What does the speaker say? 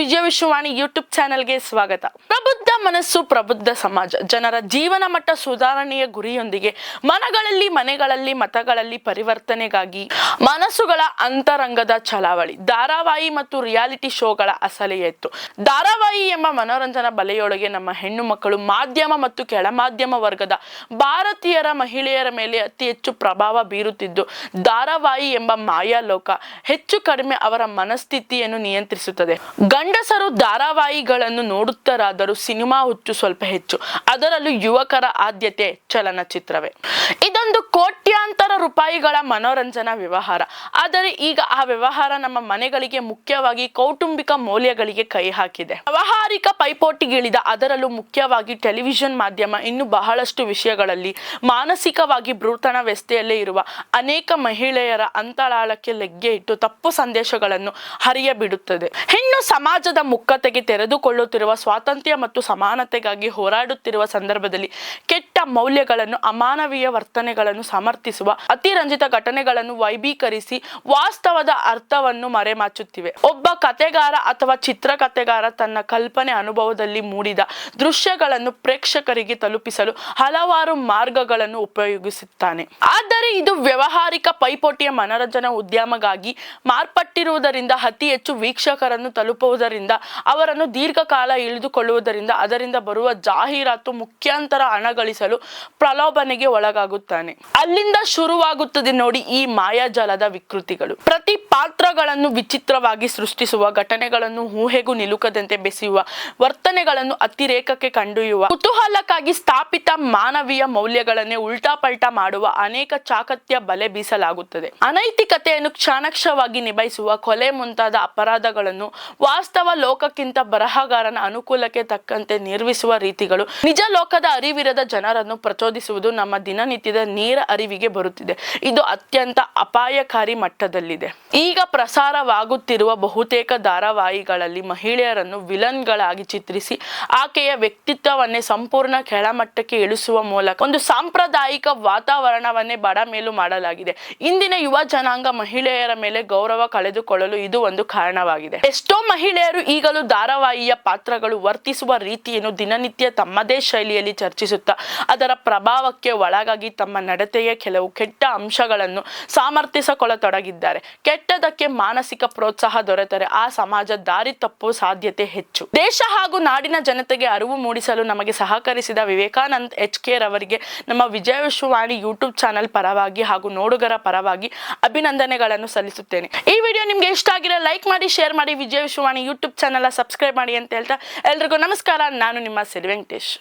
ವಿಜಯ Vishwavani YouTube ಚಾನೆಲ್ಗೆ ಸ್ವಾಗತ. ಪ್ರಬುದ್ಧ ಮನಸ್ಸು ಪ್ರಬುದ್ಧ ಸಮಾಜ. ಜನರ ಜೀವನ ಮಟ್ಟ ಸುಧಾರಣೆಯ ಗುರಿಯೊಂದಿಗೆ ಮನಗಳಲ್ಲಿ, ಮನೆಗಳಲ್ಲಿ, ಮತಗಳಲ್ಲಿ ಪರಿವರ್ತನೆಗಾಗಿ ಮನಸ್ಸುಗಳ ಅಂತರಂಗದ ಚಲಾವಳಿ ಧಾರಾವಾಹಿ ಮತ್ತು ರಿಯಾಲಿಟಿ ಶೋಗಳ ಅಸಲೆಯಿತ್ತು. ಧಾರಾವಾಹಿ ಎಂಬ ಮನೋರಂಜನಾ ಬಲೆಯೊಳಗೆ ನಮ್ಮ ಹೆಣ್ಣು ಮಕ್ಕಳು ಮಾಧ್ಯಮ ಮತ್ತು ಕೆಳಮಾಧ್ಯಮ ವರ್ಗದ ಭಾರತೀಯರ ಮಹಿಳೆಯರ ಮೇಲೆ ಅತಿ ಹೆಚ್ಚು ಪ್ರಭಾವ ಬೀರುತ್ತಿದ್ದು, ಧಾರಾವಾಹಿ ಎಂಬ ಮಾಯಾಲೋಕ ಹೆಚ್ಚು ಕಡಿಮೆ ಅವರ ಮನಸ್ಥಿತಿಯನ್ನು ನಿಯಂತ್ರಿಸುತ್ತದೆ. ಗಂಡಸರು ಧಾರಾವಾಹಿಗಳನ್ನು ನೋಡುತ್ತರಾದರೂ ಸಿನಿಮಾ ಹುಚ್ಚು ಸ್ವಲ್ಪ ಹೆಚ್ಚು. ಅದರಲ್ಲೂ ಯುವಕರ ಆದ್ಯತೆ ಚಲನಚಿತ್ರವೇ. ಇದೊಂದು ಕೋಟ್ಯಾಂತರ ರೂಪಾಯಿಗಳ ಮನೋರಂಜನಾ ವ್ಯವಹಾರ. ಆದರೆ ಈಗ ಆ ವ್ಯವಹಾರ ನಮ್ಮ ಮನೆಗಳಿಗೆ ಮುಖ್ಯವಾಗಿ ಕೌಟುಂಬಿಕ ಮೌಲ್ಯಗಳಿಗೆ ಕೈ ಹಾಕಿದೆ. ವ್ಯವಹಾರಿಕ ಪೈಪೋಟಿಗಿಳಿದ ಅದರಲ್ಲೂ ಮುಖ್ಯವಾಗಿ ಟೆಲಿವಿಷನ್ ಮಾಧ್ಯಮ ಇನ್ನು ಬಹಳಷ್ಟು ವಿಷಯಗಳಲ್ಲಿ ಮಾನಸಿಕವಾಗಿ ವ್ಯವಸ್ಥೆಯಲ್ಲೇ ಇರುವ ಅನೇಕ ಮಹಿಳೆಯರ ಅಂತರಾಳಕ್ಕೆ ಲೆಗ್ಗೆ ಇಟ್ಟು ತಪ್ಪು ಸಂದೇಶಗಳನ್ನು ಹರಿಯಬಿಡುತ್ತದೆ. ಹೆಣ್ಣು ಸಮಾಜದ ಮುಕ್ಕತೆಗೆ ತೆರೆದುಕೊಳ್ಳುತ್ತಿರುವ ಸ್ವಾತಂತ್ರ್ಯ ಮತ್ತು ಸಮಾನತೆಗಾಗಿ ಹೋರಾಡುತ್ತಿರುವ ಸಂದರ್ಭದಲ್ಲಿ ಕೆಟ್ಟ ಮೌಲ್ಯಗಳನ್ನು, ಅಮಾನವೀಯ ವರ್ತನೆಗಳನ್ನು ಸಮರ್ಥಿಸುವ ಅತಿರಂಜಿತ ಘಟನೆಗಳನ್ನು ವೈಭೀಕರಿಸಿ ವಾಸ್ತವದ ಅರ್ಥವನ್ನು ಮರೆಮಾಚುತ್ತಿವೆ. ಒಬ್ಬ ಕತೆಗಾರ ಅಥವಾ ಚಿತ್ರಕಥೆಗಾರ ತನ್ನ ಕಲ್ಪನೆ ಅನುಭವದಲ್ಲಿ ಮೂಡಿದ ದೃಶ್ಯಗಳನ್ನು ಪ್ರೇಕ್ಷಕರಿಗೆ ತಲುಪಿಸಲು ಹಲವಾರು ಮಾರ್ಗಗಳನ್ನು ಉಪಯೋಗಿಸುತ್ತಾನೆ. ಆದರೆ ಇದು ವ್ಯವಹಾರಿಕ ಪೈಪೋಟಿಯ ಮನರಂಜನಾ ಉದ್ಯಮಗಾಗಿ ಮಾರ್ಪಟ್ಟಿರುವುದರಿಂದ, ಅತಿ ಹೆಚ್ಚು ವೀಕ್ಷಕರನ್ನು ತಲುಪುವುದರಿಂದ, ಅವರನ್ನು ದೀರ್ಘಕಾಲ ಇಳಿದುಕೊಳ್ಳುವುದರಿಂದ ಅದರಿಂದ ಬರುವ ಜಾಹೀರಾತು ಮುಖ್ಯಾಂತರ ಹಣ ಗಳಿಸಲು ಪ್ರಲೋಭನೆಗೆ ಒಳಗಾಗುತ್ತಾನೆ. ಅಲ್ಲಿಂದ ಶುರುವಾಗುತ್ತದೆ ನೋಡಿ ಈ ಮಾಯಾಜಾಲದ ವಿಕೃತಿಗಳು. ಪ್ರತಿ ಪಾತ್ರಗಳನ್ನು ವಿಚಿತ್ರವಾಗಿ ಸೃಷ್ಟಿಸುವ, ಘಟನೆಗಳನ್ನು ಊಹೆಗೂ ನಿಲುಕದಂತೆ ಬೆಸೆಯುವ, ವರ್ತನೆಗಳನ್ನು ಅತಿರೇಕಕ್ಕೆ ಕಂಡೊಯ್ಯುವ, ಕುತೂಹಲಕ್ಕಾಗಿ ಸ್ಥಾಪಿತ ಮಾನವೀಯ ಮೌಲ್ಯಗಳನ್ನೇ ಉಲ್ಟಾ ಪಲ್ಟಾ ಮಾಡುವ ಅನೇಕ ಚಾಕತ್ಯ ಬಲೆ ಬೀಸಲಾಗುತ್ತದೆ. ಅನೈತಿಕತೆಯನ್ನು ಚಾಣಕ್ಷವಾಗಿ ನಿಭಾಯಿಸುವ ಕೊಲೆ ಮುಂತಾದ ಅಪರಾಧಗಳನ್ನು ವಾಸ್ತವ ಲೋಕಕ್ಕಿಂತ ಬರಹಗಾರನ ಅನುಕೂಲಕ್ಕೆ ತಕ್ಕಂತೆ ನಿರ್ಮಿಸುವ ರೀತಿಗಳು. ನಿಜ ಲೋಕದ ಅರಿವಿರದ ಜನರನ್ನು ಪ್ರಚೋದಿಸುವುದು ನಮ್ಮ ದಿನನಿತ್ಯದ ನೇರ ಅರಿವಿಗೆ ಬರುತ್ತಿದೆ. ಇದು ಅತ್ಯಂತ ಅಪಾಯಕಾರಿ ಮಟ್ಟದಲ್ಲಿದೆ. ಈಗ ಪ್ರಸಾರವಾಗುತ್ತಿರುವ ಬಹುತೇಕ ಧಾರಾವಾಹಿಗಳಲ್ಲಿ ಮಹಿಳೆಯರನ್ನು ವಿಲನ್ಗಳಾಗಿ ಚಿತ್ರಿಸಿ, ಆಕೆಯ ವ್ಯಕ್ತಿತ್ವವನ್ನೇ ಸಂಪೂರ್ಣ ಕೆಳಮಟ್ಟಕ್ಕೆ ಇಳಿಸುವ ಮೂಲಕ ಒಂದು ಸಾಂಪ್ರದಾಯಿಕ ವಾತಾವರಣವನ್ನೇ ಬಡಮೇಲು ಮಾಡಲಾಗಿದೆ. ಇಂದಿನ ಯುವ ಜನಾಂಗ ಮಹಿಳೆಯರ ಮೇಲೆ ಗೌರವ ಕಳೆದುಕೊಳ್ಳಲು ಇದು ಒಂದು ಕಾರಣವಾಗಿದೆ. ಎಷ್ಟೋ ಮಹಿಳೆಯರು ಈಗಲೂ ಧಾರಾವಾಹಿಯ ಪಾತ್ರಗಳು ವರ್ತಿಸುವ ರೀತಿಯನ್ನು ದಿನನಿತ್ಯ ತಮ್ಮದೇ ಶೈಲಿಯಲ್ಲಿ ಚರ್ಚಿಸುತ್ತಾ ಅದರ ಪ್ರಭಾವಕ್ಕೆ ಒಳಗಾಗಿ ತಮ್ಮ ನಡತೆಯ ಕೆಲವು ಕೆಟ್ಟ ಅಂಶಗಳನ್ನು ಸಾಮರ್ಥಿಸಿಕೊಳ್ಳತೊಡಗಿದ್ದಾರೆ. ಕೆಟ್ಟದಕ್ಕೆ ಮಾನಸಿಕ ಪ್ರೋತ್ಸಾಹ ದೊರೆತರೆ, ಆ ಸಮಾಜ ದಾರಿ ತಪ್ಪುವ ಸಾಧ್ಯತೆ ಹೆಚ್ಚು. ದೇಶ ಹಾಗೂ ನಾಡಿನ ಜನತೆಗೆ ಅರಿವು ಮೂಡಿಸಲು ನಮಗೆ ಸಹಕರಿಸಿದ ವಿವೇಕಾನಂದ್ ಎಚ್ ಕೆ ರವರಿಗೆ ನಮ್ಮ ವಿಜಯ ವಿಶ್ವವಾಣಿ ಯೂಟ್ಯೂಬ್ ಚಾನೆಲ್ ಪರವಾಗಿ ಹಾಗೂ ನೋಡುಗರ ಪರವಾಗಿ ಅಭಿನಂದನೆಗಳನ್ನು ಸಲ್ಲಿಸುತ್ತೇನೆ. ಈ ವಿಡಿಯೋ ನಿಮ್ಗೆ ಇಷ್ಟ ಆಗಿರೋ ಲೈಕ್ ಮಾಡಿ, ಶೇರ್ ಮಾಡಿ, Vijaya Vishwavani YouTube channel subscribe ಮಾಡಿ ಅಂತ ಹೇಳ್ತಾ ಎಲ್ರಿಗೂ ನಮಸ್ಕಾರ. ನಾನು ನಿಮ್ಮ ಸಿರಿ ವೆಂಕಟೇಶ್